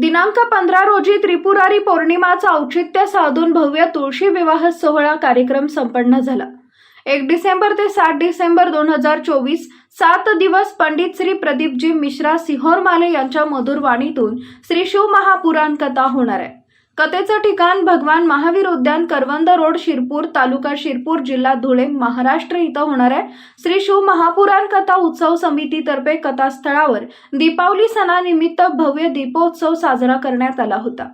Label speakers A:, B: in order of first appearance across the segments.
A: दिनांक पंधरा रोजी त्रिपुरारी पौर्णिमाचं औचित्य साधून भव्य तुळशी विवाह सोहळा कार्यक्रम संपन्न झाला. एक डिसेंबर ते सात डिसेंबर दोन हजार चोवीस सात दिवस पंडित श्री प्रदीपजी मिश्रा सिहोरमाले यांच्या मधुर वाणीतून श्री शिव महापुराण कथा होणार आहे. कथेचं ठिकाण भगवान महावीर उद्यान करवंद रोड शिरपूर तालुका शिरपूर जिल्हा धुळे महाराष्ट्र इथं होणार आहे. श्री शिव महापुराण कथा उत्सव समितीतर्फे कथास्थळावर दीपावली सणानिमित्त भव्य दीपोत्सव साजरा करण्यात आला होता.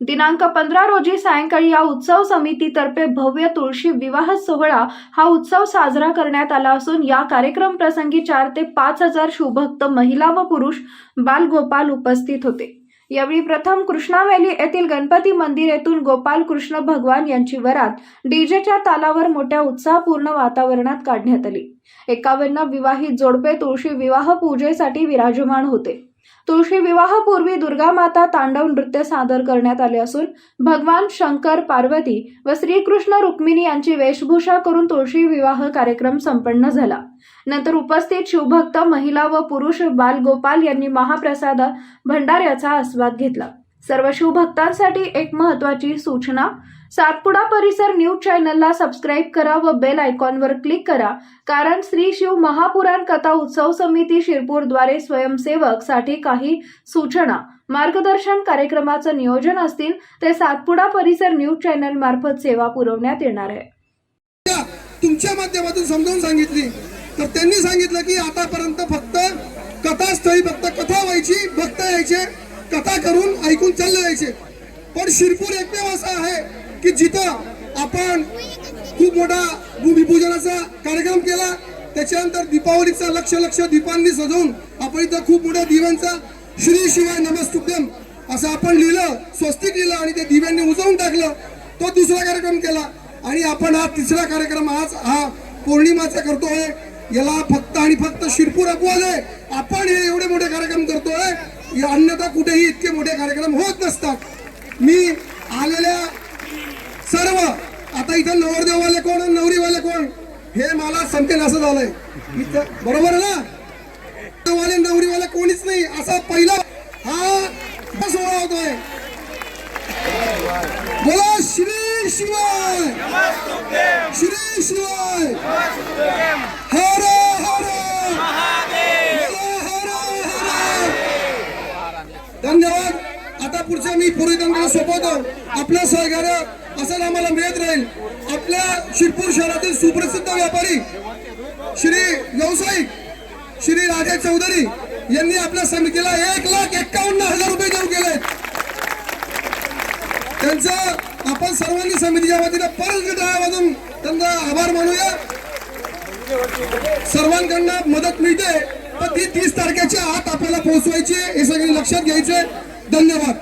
A: दिनांक पंधरा रोजी सायंकाळी या उत्सव समितीतर्फे भव्य तुळशी विवाह सोहळा हा उत्सव साजरा करण्यात आला असून या कार्यक्रम प्रसंगी चार ते पाच हजार शुभक्त महिला व पुरुष बालगोपाल उपस्थित होते. यावेळी प्रथम कृष्णावेली येथील गणपती मंदिर येथून गोपाल कृष्ण भगवान यांची वरात डीजेच्या तालावर मोठ्या उत्साहपूर्ण वातावरणात काढण्यात आली. एकावन्न विवाहित जोडपे तुळशी विवाह पूजेसाठी विराजमान होते. तुळशी विवाहापूर्वी दुर्गा माता तांडव नृत्य सादर करण्यात आले असून भगवान शंकर पार्वती व श्रीकृष्ण रुक्मिणी यांची वेशभूषा करून तुळशी विवाह कार्यक्रम संपन्न झाला. नंतर उपस्थित शिवभक्त महिला व पुरुष बालगोपाल यांनी महाप्रसाद भंडाऱ्याचा आस्वाद घेतला. सर्व शिवभक्तांसाठी एक महत्वाची सूचना सातपुडा परिसर न्यूज चॅनलला सबस्क्राईब करा व बेल आयकॉनवर क्लिक करा. कारण श्री शिव महापुराण कथा उत्सव समिती शिरपूरद्वारे स्वयंसेवकसाठी काही सूचना. मार्गदर्शन कार्यक्रमाचं नियोजन असतील ते सातपुडा परिसर न्यूज चॅनल मार्फत सेवा पुरवण्यात येणार आहे.
B: तुमच्या माध्यमातून समजावून सांगितली. तर त्यांनी सांगितलं की आतापर्यंत फक्त कथास्थळी फक्त कथा व्हायची भक्त यायचे कथा करून ऐकून चालले जायचे. पण शिरपूर एकमेव असा आहे की जिथं आपण खूप मोठा भूमिपूजनाचा कार्यक्रम केला त्याच्यानंतर दीपावलीचा लक्ष लक्ष दीपांनी सजवून आपण इथं खूप मोठ्या दिव्यांचा श्री शिवाय नमस्तुभ्यम असं आपण लिहिलं स्वस्तिक लिहिलं आणि ते दिव्यांनी उजवून टाकलं तो दुसरा कार्यक्रम केला. आणि आपण हा तिसरा कार्यक्रम आज हा पौर्णिमाचा करतोय. याला फक्त आणि फक्त शिरपूर अपवाद आहे आपण हे एवढे मोठे कार्यक्रम करतोय. अन्यथा कुठेही इतके मोठे कार्यक्रम होत नसतात. मी आलेल्या सर्व आता इथं नवरदेववाले कोण आणि नवरीवाले कोण हे मला समजेल असं झालंय. बरोबर आहे ना? नवरदेववाले नवरीवाले कोणीच नाही. असा पहिला हा सोहळा होतोय. बोला श्री शिवाय. श्री शिवाय. हर हर. हर हर. धन्यवाद. आता पुढच्या मी पुरोहितांकडे सोपवतो. आपलं सहकार्य असं आम्हाला मिळत राहील. आपल्या शिरपूर शहरातील सुप्रसिद्ध व्यापारी श्री व्यावसायिक श्री राजा चौधरी यांनी आपल्या समितीला एक लाख एक्कावन्न हजार रुपये देऊ केले त्यांचा आपण सर्वांनी समितीच्या वतीने परत टाळ्या वाजून त्यांचा आभार मानूया. सर्वांकडनं मदत मिळते. पण ती तीस तारखेच्या आत आपल्याला पोहोचवायची हे सगळे लक्षात घ्यायचे धन्यवाद.